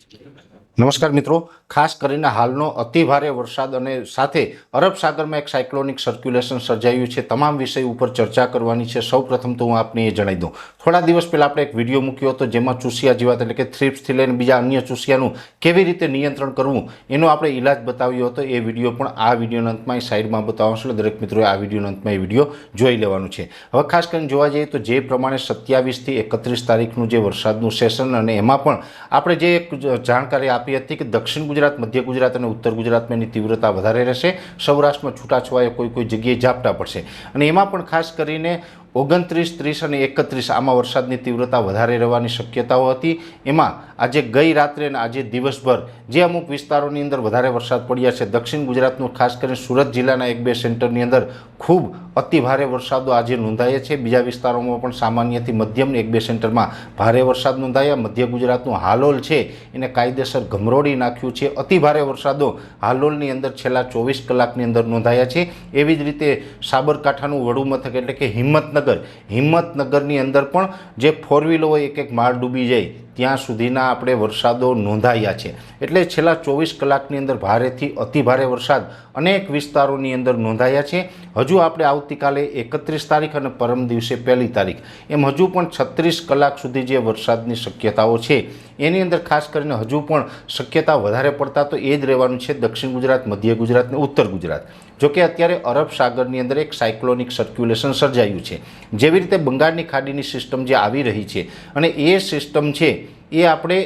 Thank you. નમસ્કાર મિત્રો. ખાસ કરીને હાલનો અતિભારે વરસાદ અને સાથે અરબ સાગરમાં એક સાયક્લોનિક સર્ક્યુલેશન સર્જાયું છે. તમામ વિષય ઉપર ચર્ચા કરવાની છે. સૌ પ્રથમ તો હું આપને એ જણાવી દઉં. થોડા દિવસ પહેલાં આપણે એક વીડિયો મૂક્યો હતો જેમાં ચૂસિયા જીવાત એટલે કે થ્રીપ્સથી લઈને બીજા અન્ય ચૂસિયાનું કેવી રીતે નિયંત્રણ કરવું એનો આપણે ઇલાજ બતાવ્યો હતો. એ વીડિયો પણ આ વિડીયોના અંતમાં સાઈડમાં બતાવશું એટલે દરેક મિત્રોએ આ વિડીયોના અંતમાં એ વીડિયો જોઈ લેવાનું છે. હવે ખાસ કરીને જોવા જઈએ તો જે પ્રમાણે સત્યાવીસથી એકત્રીસ તારીખનું જે વરસાદનું સેશન અને એમાં પણ આપણે જે એક જાણકારી આપી હતી કે દક્ષિણ ગુજરાત, મધ્ય ગુજરાત અને ઉત્તર ગુજરાતમાં એની તીવ્રતા વધારે રહેશે. સૌરાષ્ટ્રમાં છૂટાછવાયા કોઈ કોઈ જગ્યાએ ઝાપટા પડશે. અને એમાં પણ ખાસ કરીને ઓગણત્રીસ, ત્રીસ અને એકત્રીસ આમાં વરસાદની તીવ્રતા વધારે રહેવાની શક્યતાઓ હતી. એમાં આજે ગઈ રાત્રે અને આજે દિવસભર જે અમુક વિસ્તારોની અંદર વધારે વરસાદ પડ્યા છે, દક્ષિણ ગુજરાતનું, ખાસ કરીને સુરત જિલ્લાના એક બે સેન્ટરની અંદર ખૂબ અતિ ભારે વરસાદો આજે નોંધાયા છે. બીજા વિસ્તારોમાં પણ સામાન્યથી મધ્યમની એક બે સેન્ટરમાં ભારે વરસાદ નોંધાયા. મધ્ય ગુજરાતનું હાલોલ છે, એને કાયદેસર ગમરોડી નાખ્યું છે. અતિ ભારે વરસાદો હાલોલની અંદર છેલ્લા ચોવીસ કલાકની અંદર નોંધાયા છે. એવી જ રીતે સાબરકાંઠાનું વડુ મથક એટલે કે હિંમતનગર હિંમતનગરની અંદર પણ જે ફોર વ્હીલો એક એક માળ ડૂબી જાય, ત્યાં સુધીના આપણે વરસાદો નોંધાયા છે. એટલે છેલ્લા ચોવીસ કલાકની અંદર ભારેથી અતિ ભારે વરસાદ અનેક વિસ્તારોની અંદર નોંધાયા છે. હજુ આપણે આવતીકાલે એકત્રીસ તારીખ અને પરમ દિવસે પહેલી તારીખ. એમ હજુ પણ છત્રીસ કલાક સુધી જે વરસાદની શક્યતાઓ છે, એની અંદર ખાસ કરીને હજુ પણ શક્યતા વધારે પડતા તો એ જ રહેવાનું છે દક્ષિણ ગુજરાત, મધ્ય ગુજરાત અને ઉત્તર ગુજરાત. જોકે અત્યારે અરબ સાગરની અંદર એક સાયક્લોનિક સર્ક્યુલેશન સર્જાયું છે. જેવી રીતે બંગાળની ખાડીની સિસ્ટમ જે આવી રહી છે અને એ સિસ્ટમ છે એ આપણે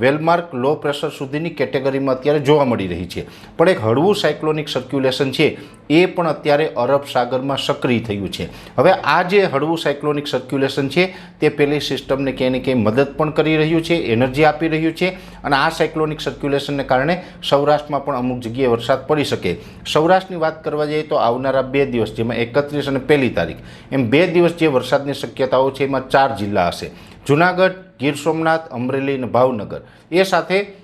વેલમાર્ક લો પ્રેશર સુધીની કેટેગરીમાં અત્યારે જોવા મળી રહી છે. પણ એક હળવું સાયક્લોનિક સર્ક્યુલેશન છે, એ પણ અત્યારે અરબ સાગરમાં સક્રિય થયું છે. હવે આ જે હળવું સાયક્લોનિક સર્ક્યુલેશન છે, તે પેલી સિસ્ટમને ક્યાંય ને ક્યાંય મદદ પણ કરી રહ્યું છે, એનર્જી આપી રહ્યું છે અને આ સાયક્લોનિક સર્ક્યુલેશનને કારણે સૌરાષ્ટ્રમાં પણ અમુક જગ્યાએ વરસાદ પડી શકે. સૌરાષ્ટ્રની વાત કરવા જઈએ તો આવનારા બે દિવસ, જેમાં એકત્રીસ અને પહેલી તારીખ, એમ બે દિવસ જે વરસાદની શક્યતાઓ છે, એમાં ચાર જિલ્લા હશે. જુનાગઢ ગીર સોમનાથ અમરેલી અને ભાવનગર. એ સાથે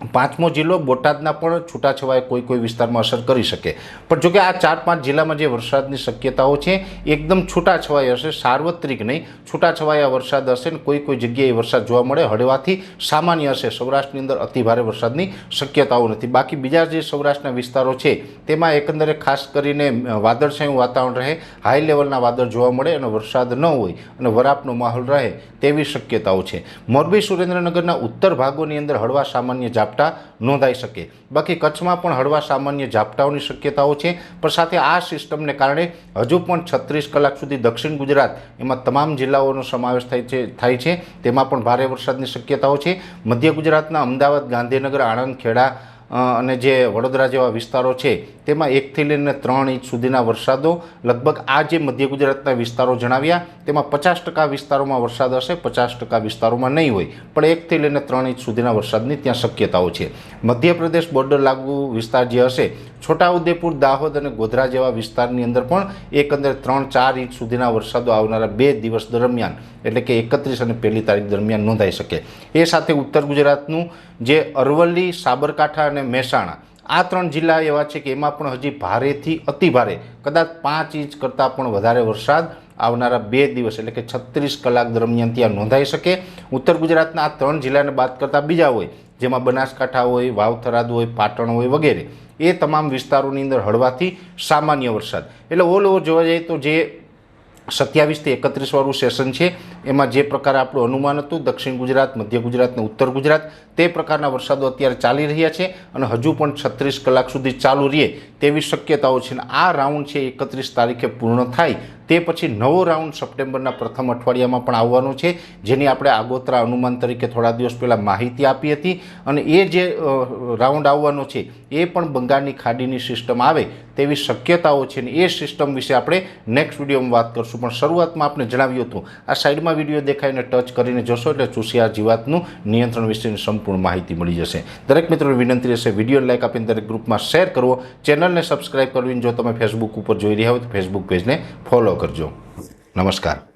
પાંચમો જિલ્લો બોટાદના પણ છૂટાછવાયા કોઈ કોઈ વિસ્તારમાં અસર કરી શકે. પણ જોકે આ ચાર પાંચ જિલ્લામાં જે વરસાદની શક્યતાઓ છે, એકદમ છૂટાછવાયા હશે, સાર્વત્રિક નહીં, છૂટાછવાયા વરસાદ હશે ને કોઈ કોઈ જગ્યાએ વરસાદ જોવા મળે, હળવાથી સામાન્ય હશે. સૌરાષ્ટ્રની અંદર અતિભારે વરસાદની શક્યતાઓ નથી. બાકી બીજા જે સૌરાષ્ટ્રના વિસ્તારો છે, તેમાં એકંદરે ખાસ કરીને વાદળછાયું વાતાવરણ રહે, હાઈ લેવલના વાદળ જોવા મળે અને વરસાદ ન હોય અને વરાપનો માહોલ રહે તેવી શક્યતાઓ છે. મોરબી સુરેન્દ્રનગરના ઉત્તર ભાગોની અંદર હળવા સામાન્ય ઝાપટા નોંધાઈ શકે. બાકી કચ્છમાં પણ હળવા સામાન્ય ઝાપટાઓની શક્યતાઓ છે. પણ સાથે આ સિસ્ટમને કારણે હજુ પણ છત્રીસ કલાક સુધી દક્ષિણ ગુજરાત એમાં તમામ જિલ્લાઓનો સમાવેશ થાય છે થાય છે. તેમાં પણ ભારે વરસાદની શક્યતાઓ છે. મધ્ય ગુજરાતના અમદાવાદ, ગાંધીનગર, આણંદ, ખેડા અને જે વડોદરા જેવા વિસ્તારો છે, તેમાં એકથી લઈને ત્રણ ઇંચ સુધીના વરસાદો લગભગ આ જે મધ્ય ગુજરાતના વિસ્તારો જણાવ્યા, તેમાં પચાસ ટકા વિસ્તારોમાં વરસાદ હશે, પચાસ ટકા વિસ્તારોમાં નહીં હોય. પણ એકથી લઈને ત્રણ ઇંચ સુધીના વરસાદની ત્યાં શક્યતાઓ છે. મધ્યપ્રદેશ બોર્ડર લાગુ વિસ્તાર જે હશે, છોટાઉદેપુર, દાહોદ અને ગોધરા જેવા વિસ્તારની અંદર પણ એકંદરે ત્રણ ચાર ઇંચ સુધીના વરસાદો આવનારા બે દિવસ દરમિયાન, એટલે કે એકત્રીસ અને પહેલી તારીખ દરમિયાન નોંધાઈ શકે. એ સાથે ઉત્તર ગુજરાતનું જે અરવલ્લી, સાબરકાંઠા અને મહેસાણા. આ ત્રણ જિલ્લા એવા છે કે એમાં પણ હજી ભારેથી અતિ ભારે કદાચ પાંચ ઇંચ કરતાં પણ વધારે વરસાદ આવનારા બે દિવસ, એટલે કે છત્રીસ કલાક દરમિયાન ત્યાં નોંધાઈ શકે. ઉત્તર ગુજરાતના આ ત્રણ જિલ્લાને બાદ કરતાં બીજા હોય, જેમાં બનાસકાંઠા હોય, વાવથરાદ હોય, પાટણ હોય વગેરે, એ તમામ વિસ્તારોની અંદર હળવાથી સામાન્ય વરસાદ. એટલે ઓલ ઓવર જોવા જઈએ તો જે સત્યાવીસથી એકત્રીસ વાળું સેશન છે. એમાં જે પ્રકારે આપણું અનુમાન હતું, દક્ષિણ ગુજરાત, મધ્ય ગુજરાત અને ઉત્તર ગુજરાત, તે પ્રકારના વરસાદો અત્યારે ચાલી રહ્યા છે અને હજુ પણ છત્રીસ કલાક સુધી ચાલુ રહે તેવી શક્યતાઓ છે. અને આ રાઉન્ડ છે એકત્રીસ તારીખે પૂર્ણ થાય. તે પછી નવો રાઉન્ડ સપ્ટેમ્બરના પ્રથમ અઠવાડિયામાં પણ આવવાનો છે, જેની આપણે આગોતરા અનુમાન તરીકે થોડા દિવસ પહેલાં માહિતી આપી હતી. અને એ જે રાઉન્ડ આવવાનો છે, એ પણ બંગાળની ખાડીની સિસ્ટમ આવે તેવી શક્યતાઓ છે ને એ સિસ્ટમ વિશે આપણે નેક્સ્ટ વિડીયોમાં વાત કરશું. પણ શરૂઆતમાં આપણે જણાવ્યું હતું, આ સાઈડમાં વીડિયો દેખાઈને ટચ કરીને જોશો એટલે ચૂસિયા જીવાતનું નિયંત્રણ વિશેની સંપૂર્ણ માહિતી મળી જશે. દરેક મિત્રોને વિનંતી રહેશે વીડિયો લાઇક આપીને દરેક ગ્રુપમાં શેર કરવો. ચેનલને સબસ્ક્રાઈબ કરવી જો તમે ફેસબુક ઉપર જોઈ રહ્યા હોય તો ફેસબુક પેજને ફોલો કરજો. નમસ્કાર.